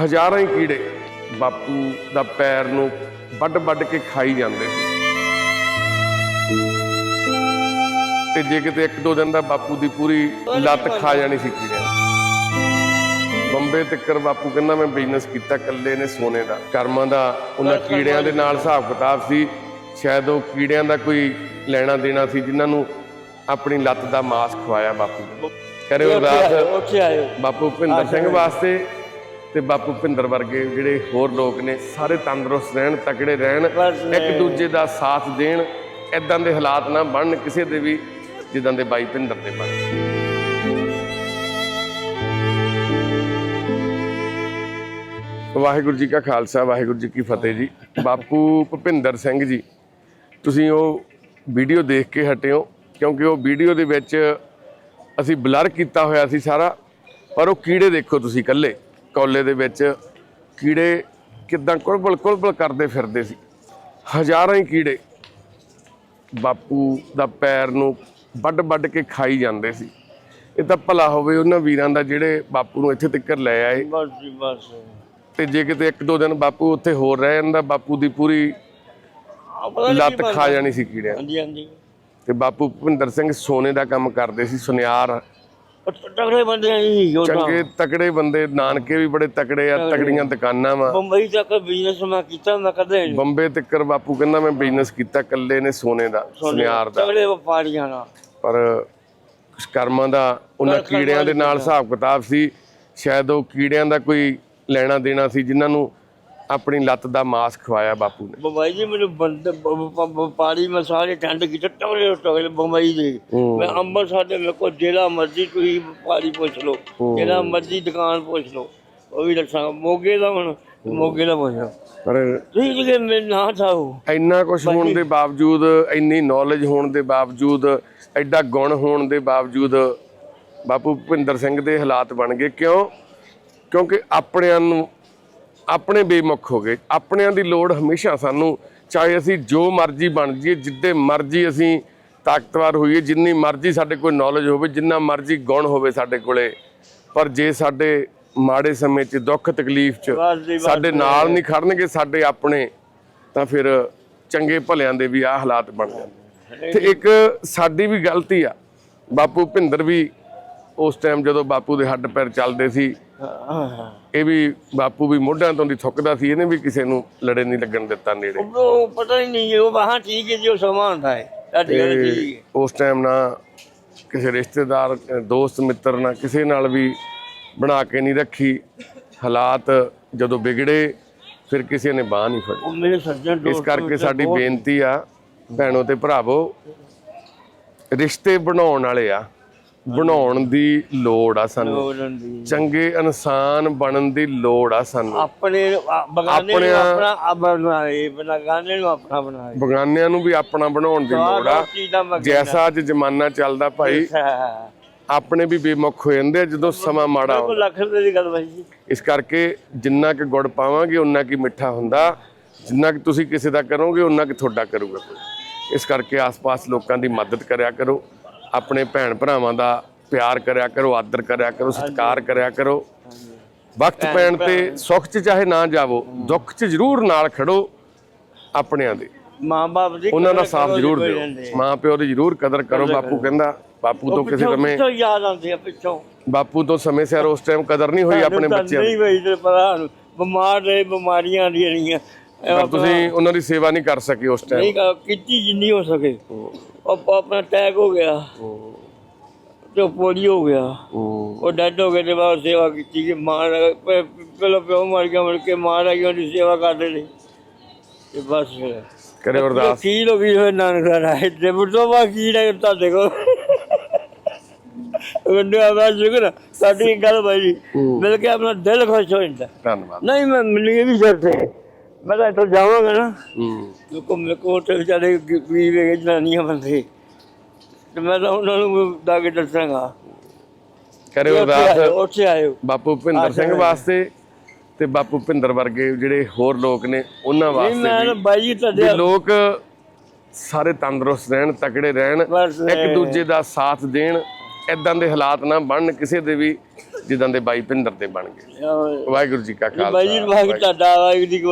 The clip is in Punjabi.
ਹਜ਼ਾਰਾਂ ਹੀ ਕੀੜੇ ਬਾਪੂ ਦਾ ਪੈਰ ਨੂੰ ਵੱਡ ਵੱਡ ਕੇ ਖਾਈ ਜਾਂਦੇ ਸੀ। ਤੇ ਜੇ ਕਿਤੇ ਇੱਕ ਦੋ ਦਿਨ ਦਾ ਬਾਪੂ ਦੀ ਪੂਰੀ ਲੱਤ ਖਾ ਜਾਣੀ ਸੀ ਕੀੜਿਆਂ। ਬੰਬੇ ਤੱਕਰ ਬਾਪੂ ਕਹਿੰਦਾ ਮੈਂ ਬਿਜ਼ਨਸ ਕੀਤਾ ਕੱਲੇ ਨੇ ਸੋਨੇ ਦਾ। ਕਰਮਾਂ ਦਾ ਉਹਨਾਂ ਕੀੜਿਆਂ ਦੇ ਨਾਲ ਹਿਸਾਬ ਕਿਤਾਬ ਸੀ। ਸ਼ਾਇਦ ਉਹ ਕੀੜਿਆਂ ਦਾ ਕੋਈ ਲੈਣਾ ਦੇਣਾ ਸੀ ਜਿਨ੍ਹਾਂ ਨੂੰ ਆਪਣੀ ਲੱਤ ਦਾ ਮਾਸ ਖਵਾਇਆ ਬਾਪੂ ਕਰੇ ਆਇਓ ਬਾਪੂ ਭਿੰਦਰ ਸਿੰਘ ਵਾਸਤੇ ਤੇ ਬਾਪੂ ਭਿੰਦਰ ਵਰਗੇ ਜਿਹੜੇ ਹੋਰ ਲੋਕ ਨੇ ਸਾਰੇ ਤੰਦਰੁਸਤ ਰਹਿਣ ਤਕੜੇ ਰਹਿਣ ਇੱਕ ਦੂਜੇ ਦਾ ਸਾਥ ਦੇਣ ਇਦਾਂ ਦੇ ਹਾਲਾਤ ਨਾ ਬਣਨ ਕਿਸੇ ਦੇ ਵੀ ਜਿੱਦਾਂ ਦੇ ਬਾਈ ਭਿੰਦਰ ਦੇ ਬਣ ਵਾਹਿਗੁਰੂ ਜੀ ਕਾ ਖਾਲਸਾ ਵਾਹਿਗੁਰੂ ਜੀ ਕੀ ਫਤਿਹ ਜੀ। ਬਾਪੂ ਭੁਪਿੰਦਰ ਸਿੰਘ ਜੀ ਤੁਸੀਂ ਉਹ ਵੀਡੀਓ ਦੇਖ ਕੇ ਹਟੇ ਹੋ ਕਿਉਂਕਿ ਉਹ ਵੀਡੀਓ ਦੇ ਵਿੱਚ ਅਸੀਂ ਬਲਰ ਕੀਤਾ ਹੋਇਆ ਸੀ ਸਾਰਾ ਪਰ ਉਹ ਕੀੜੇ ਦੇਖੋ ਤੁਸੀਂ ਇਕੱਲੇ। ਕੌਲੇ ਦੇ ਵਿੱਚ ਕੀੜੇ ਕਿਦਾਂ ਕੁਲਬਲ ਕੁਲਬਲ ਕਰਦੇ ਫਿਰਦੇ ਸੀ। ਹਜ਼ਾਰਾਂ ਹੀ ਕੀੜੇ ਬਾਪੂ ਦਾ ਪੈਰ ਨੂੰ ਵੱਡ ਵੱਡ ਕੇ ਖਾਈ ਜਾਂਦੇ ਸੀ। ਇਹ ਤਾਂ ਭਲਾ ਹੋਵੇ ਉਹਨਾਂ ਵੀਰਾਂ ਦਾ ਜਿਹੜੇ ਬਾਪੂ ਨੂੰ ਇੱਥੇ ਤੱਕ ਲੈ ਆਏ। ਬਸ ਜੀ ਬਸ ਤੇ ਜੇ ਕਿਤੇ ਇੱਕ ਦੋ ਦਿਨ ਬਾਪੂ ਉੱਥੇ ਹੋਰ ਰਹਿ ਜਾਂਦਾ ਬਾਪੂ ਦੀ ਪੂਰੀ ਲੱਤ ਖਾ ਜਾਣੀ ਸੀ ਕੀੜਿਆਂ ਹਾਂਜੀ ਹਾਂਜੀ। ਤੇ ਬਾਪੂ ਭੁਪਿੰਦਰ ਸਿੰਘ ਸੋਨੇ ਦਾ ਕੰਮ ਕਰਦੇ ਸੀ ਸੁਨਿਆਰ। ਤਗੜੇ ਬੰਦੇ ਆ ਜੀ ਤਾਂ ਚੰਗੇ ਤਕੜੇ ਬੰਦੇ ਨਾਨਕੇ ਵੀ ਬੜੇ ਤਕੜੇ ਆ ਤਕੜੀਆਂ ਦੁਕਾਨਾਂ ਵਾ। ਬੰਬਈ ਤੱਕ ਬਿਜ਼ਨਸ ਮੈਂ ਕੀਤਾ ਮੈਂ ਕਦੇ ਨਹੀਂ। ਬੰਬੇ ਤੱਕਰ ਬਾਪੂ ਕਹਿੰਦਾ ਮੈਂ ਬਿਜ਼ਨਸ ਕੀਤਾ ਕੱਲੇ ਨੇ ਸੋਨੇ ਦਾ ਸੁਨਿਆਰ ਦਾ। ਤਗੜੇ ਵਪਾਰੀਆਂ ਨਾਲ। ਪਰ ਕਰਮਾਂ ਦਾ ਉਹਨਾਂ ਕੀੜਿਆਂ ਦੇ ਨਾਲ ਹਿਸਾਬ ਕਿਤਾਬ ਸੀ। ਸ਼ਾਇਦ ਉਹ ਕੀੜਿਆਂ ਦਾ ਕੋਈ ਲੈਣਾ ਦੇਣਾ ਸੀ ਜਿਨ੍ਹਾਂ ਨੂੰ ਆਪਣੀ ਲੱਤ ਦਾ ਮਾਸ ਖਵਾਇਆ ਬਾਪੂ ਨੇ। ਬੰਬਈ ਜੀ ਮੈਨੂੰ ਬੰਦੇ ਵਪਾਰੀ ਮੈਂ ਸਾਰੇ ਟੰਡ ਕੀਤੇ ਤਗੜੇ ਤਗੜੇ ਬੰਬਈ ਦੇ। ਮੈਂ ਅੰਮ੍ਰਿਤਸਰ ਦੇ ਮੇਰੇ ਕੋਲ ਜਿਹੜਾ ਮਰਜ਼ੀ ਤੁਸੀਂ ਵਪਾਰੀ ਪੁੱਛ ਲਓ ਜਿਹੜਾ ਮਰਜ਼ੀ ਦੁਕਾਨ ਪੁੱਛ ਲਓ ਉਹ ਵੀ ਦੱਸਾਂਗਾ ਮੋਗੇ ਦਾ ਹੁਣ ਮੋਗੇ ਦਾ ਪੁੱਛੋ ਪਰ ਤੁਸੀਂ ਜਿਹੜੇ ਮੇਰੇ ਨਾਂ ਥਾਓ ਇੰਨਾ ਕੁਝ ਹੋਣ ਦੇ ਬਾਵਜੂਦ ਇੰਨੀ ਨੌਲੇਜ ਹੋਣ ਦੇ ਬਾਵਜੂਦ ਐਡਾ ਗੁਣ ਹੋਣ ਦੇ ਬਾਵਜੂਦ ਬਾਪੂ ਭੁਪਿੰਦਰ ਸਿੰਘ ਦੇ ਹਾਲਾਤ ਬਣ ਗਏ। ਕਿਉਂ? ਕਿਉਂਕਿ ਆਪਣਿਆਂ ਨੂੰ ਆਪਣੇ ਬੇਮੁਖ ਹੋ ਗਏ। ਆਪਣਿਆਂ ਦੀ ਲੋੜ ਹਮੇਸ਼ਾ ਸਾਨੂੰ ਚਾਹੇ ਅਸੀਂ ਜੋ ਮਰਜ਼ੀ ਬਣ ਜਾਈਏ ਜਿੱਦੇ ਮਰਜ਼ੀ ਅਸੀਂ ਤਾਕਤਵਰ ਹੋਈਏ ਜਿੰਨੀ ਮਰਜ਼ੀ ਸਾਡੇ ਕੋਲ ਨੌਲੇਜ ਹੋਵੇ ਜਿੰਨਾ ਮਰਜ਼ੀ ਗੁਣ ਹੋਵੇ ਸਾਡੇ ਕੋਲੇ ਪਰ ਜੇ ਸਾਡੇ ਮਾੜੇ ਸਮੇਂ 'ਚ ਦੁੱਖ ਤਕਲੀਫ 'ਚ। ਸਾਡੇ ਨਾਲ ਨਹੀਂ ਖੜਨਗੇ ਸਾਡੇ ਆਪਣੇ ਤਾਂ ਫਿਰ ਚੰਗੇ ਭਲਿਆਂ ਦੇ ਵੀ ਆ ਹਾਲਾਤ ਬਣ ਜਾਂਦੇ। ਤੇ ਇੱਕ ਸਾਡੀ ਵੀ ਗਲਤੀ ਆ। ਬਾਪੂ ਭਿੰਦਰ ਵੀ ਉਸ ਟਾਈਮ ਜਦੋਂ ਬਾਪੂ ਦੇ ਹੱਡ ਪੈਰ ਚੱਲਦੇ ਸੀ ਇਹ ਵੀ ਬਾਪੂ ਵੀ ਮੋਢਿਆਂ ਤੋਂ ਦੀ ਥੁੱਕਦਾ ਸੀ ਇਹਨੇ ਵੀ ਕਿਸੇ ਨੂੰ ਲੜੇ ਨਹੀਂ ਲੱਗਣ ਦਿੱਤਾ ਨੇੜੇ। ਉਹ ਪਤਾ ਹੀ ਨਹੀਂ ਉਹ ਬਾਹਾਂ ਠੀਕ ਹੈ ਜੀ ਉਹ ਸਮਾਂ ਹੁੰਦਾ ਹੈ। ਤੁਹਾਡੀ ਗੱਲ ਠੀਕ ਹੈ। ਉਸ ਟਾਈਮ ਨਾ ਕਿਸੇ ਰਿਸ਼ਤੇਦਾਰ ਦੋਸਤ ਮਿੱਤਰ ਨਾਲ ਕਿਸੇ ਨਾਲ ਵੀ ਬਣਾ ਕੇ ਨਹੀਂ ਰੱਖੀ। ਹਾਲਾਤ ਜਦੋਂ ਵਿਗੜੇ ਫਿਰ ਕਿਸੇ ਨੇ ਬਾਹ ਨਹੀਂ ਫੜੀ। ਮੇਰੇ ਸੱਜਣ ਇਸ ਕਰਕੇ ਸਾਡੀ ਬੇਨਤੀ ਆ ਭੈਣੋ ਤੇ ਭਰਾਵੋ ਰਿਸ਼ਤੇ ਬਣਾਉਣ ਵਾਲੇ ਆ। ਬਣਾਉਣ ਦੀ ਲੋੜ ਆ ਸਾਨੂੰ। ਦੀ ਚੰਗੇ ਇਨਸਾਨ ਬਣਨ ਦੀ ਲੋੜ ਆ ਸਾਨੂੰ। ਆਪਣੇ ਆ- ਬਗਾਨੇ ਨੂੰ ਆਪਣਾ ਆਪ ਬਣਾਏ ਬਗਾਨੇ ਨੂੰ ਆਪਣਾ ਬਣਾਏ। ਬਗਾਨਿਆਂ ਨੂੰ ਵੀ ਆਪਣਾ ਬਣਾਉਣ ਦੀ ਲੋੜ ਆ। ਚੀਜ਼ ਦਾ ਮਗਰ ਜੈਸਾ ਅੱਜ ਜ਼ਮਾਨਾ ਚੱਲਦਾ ਭਾਈ ਆਪਣੇ ਵੀ ਬੇਮੁਖ ਹੋ ਜਾਂਦੇ ਆ ਜਦੋਂ ਸਮਾਂ ਮਾੜਾ ਹੁੰਦਾ ਲੱਖ ਰੁਪਏ ਦੀ ਗੱਲ ਬਾਈ ਜੀ। ਇਸ ਕਰਕੇ ਜਿੰਨਾ ਕਿ ਗੁੜ ਪਾਵਾਂਗੇ ਉਨਾ ਕੀ ਮਿੱਠਾ ਹੁੰਦਾ। ਜਿੰਨਾ ਕਿ ਤੁਸੀਂ ਕਿਸੇ ਦਾ ਕਰੋਗੇ ਉਨਾ ਕਿ ਤੁਹਾਡਾ ਕਰੂਗਾ ਕੋਈ। ਇਸ ਕਰਕੇ ਆਸ-ਪਾਸ ਲੋਕਾਂ ਦੀ ਮਦਦ ਕਰਿਆ ਕਰੋ। ਆਪਣੇ ਭੈਣ ਭਰਾਵਾਂ ਦਾ ਪਿਆਰ ਕਰਿਆ ਕਰੋ ਆਦਰ ਕਰਿਆ ਕਰੋ ਸਤਿਕਾਰ ਕਰਿਆ ਕਰੋ। ਵਕਤ ਪੈਣ ਤੇ ਸੁੱਖ 'ਚ ਚਾਹੇ ਨਾ ਜਾਵੋ ਦੁੱਖ 'ਚ ਜ਼ਰੂਰ ਨਾਲ ਖੜੋ ਆਪਣਿਆਂ ਦੇ। ਮਾਂ-ਬਾਪ ਦੀ ਉਹਨਾਂ ਦਾ ਸਾਥ ਜ਼ਰੂਰ ਦਿਓ। ਮਾਂ ਪਿਓ ਦੀ ਜ਼ਰੂਰ ਕਦਰ ਕਰੋ ਬਾਪੂ ਕਹਿੰਦਾ ਬਾਪੂ ਤੋਂ ਕਿਸੇ ਸਮੇਂ ਪਿੱਛੋਂ ਯਾਦ ਆਉਂਦੇ ਆ ਪਿੱਛੋਂ। ਬਾਪੂ ਤੋਂ ਸਮੇਂ ਸਿਰ ਉਸ ਟਾਈਮ ਕਦਰ ਨਹੀਂ ਹੋਈ ਆਪਣੇ ਬੱਚਿਆਂ ਦੀ। ਨਹੀਂ ਬਈ ਤੇ ਪਤਾ ਨੂੰ ਬਿਮਾਰ ਰਹੇ ਬਿਮਾਰੀਆਂ ਰਹੀਆਂ ਪਰ ਤੁਸੀਂ ਉਹਨਾਂ ਦੀ ਸੇਵਾ ਨਹੀਂ ਕਰ ਸਕੇ ਉਸ ਟਾਈਮ ਨਹੀਂ ਕੀਤੀ ਜਿੰਨੀ ਹੋ ਸਕੇ। ਉਹ ਆਪਣਾ ਅਟੈਕ ਹੋ ਗਿਆ। ਤੇ ਪੋਲੀਓ ਹੋ ਗਿਆ। ਉਹ ਡੈਡ ਹੋ ਗਏ ਤੇ ਬਾਅਦ ਸੇਵਾ ਕੀਤੀ ਕਿ ਮਾਂ ਪਹਿਲਾਂ ਪਿਓ ਮਰ ਗਿਆ ਮੁੜ ਕੇ ਮਾਂ ਦਾ ਉਹਦੀ ਸੇਵਾ ਕਰਦੇ ਨੇ ਤੇ ਬਸ ਫਿਰ। ਕਰੇ ਅਰਦਾਸ। ਕੀ ਲੋਗੀ ਹੋਏ ਨਾਨਕ ਰਾਏ ਤੇ ਬੁੱਢੋ ਬਾ ਕੀ ਨਾ ਤੁਹਾਡੇ ਕੋਲ? ਬੰਦੇ ਆਵਾਜ਼ ਸ਼ੁਕਰ ਸਾਡੀ ਗੱਲ ਬਾਈ ਜੀ। ਮਿਲ ਕੇ ਆਪਣਾ ਦਿਲ ਖੁਸ਼ ਹੋ ਜਾਂਦਾ। ਧੰਨਵਾਦ। ਨਹੀਂ ਮੈਂ ਮਿਲੀ ਵੀ ਸ਼ਰਤੇ ਮੈਂ ਤਾਂ ਇੱਥੋਂ ਜਾਵਾਂਗਾ ਨਾ। ਹੂੰ। ਲੋਕੋ ਮੇਰੇ ਕੋਲ ਤੇ ਵਿਚਾਰੇ ਵੀ ਵੇ ਜਨਾਨੀਆਂ ਬੰਦੇ। ਤੇ ਮੈਂ ਤਾਂ ਉਹਨਾਂ ਨੂੰ ਦਾ ਕੇ ਦੱਸਾਂਗਾ। ਕਰੇ ਉੱਥੇ ਅਰਦਾਸ ਉੱਥੇ ਆਇਓ। ਬਾਪੂ ਭਿੰਦਰ ਸਿੰਘ ਵਾਸਤੇ ਤੇ ਬਾਪੂ ਭਿੰਦਰ ਵਰਗੇ ਜਿਹੜੇ ਹੋਰ ਲੋਕ ਨੇ ਉਹਨਾਂ ਮੈਂ ਵਾਸਤੇ ਵੀ ਬਾਈ ਜੀ ਤੁਹਾਡੇ ਲੋਕ ਸਾਰੇ ਤੰਦਰੁਸਤ ਰਹਿਣ ਤਕੜੇ ਰਹਿਣ ਇੱਕ ਦੂਜੇ ਦਾ ਸਾਥ ਦੇਣ ਇਦਾਂ ਦੇ ਹਾਲਾਤ ਨਾ ਬਣਨ ਕਿਸੇ ਦੇ ਵੀ ਜਿੱਦਾਂ ਦੇ ਬਾਈ ਭਿੰਦਰ ਦੇ ਬਣ ਗਏ। ਵਾਹਿਗੁਰੂ ਜੀ ਕਾ ਖਾਲਸਾ ਬਾਈ ਜੀ ਵਾਹਿਗੁਰੂ ਤੁਹਾਡਾ ਵਾਹਿਗੁਰੂ ਜੀ ਕੀ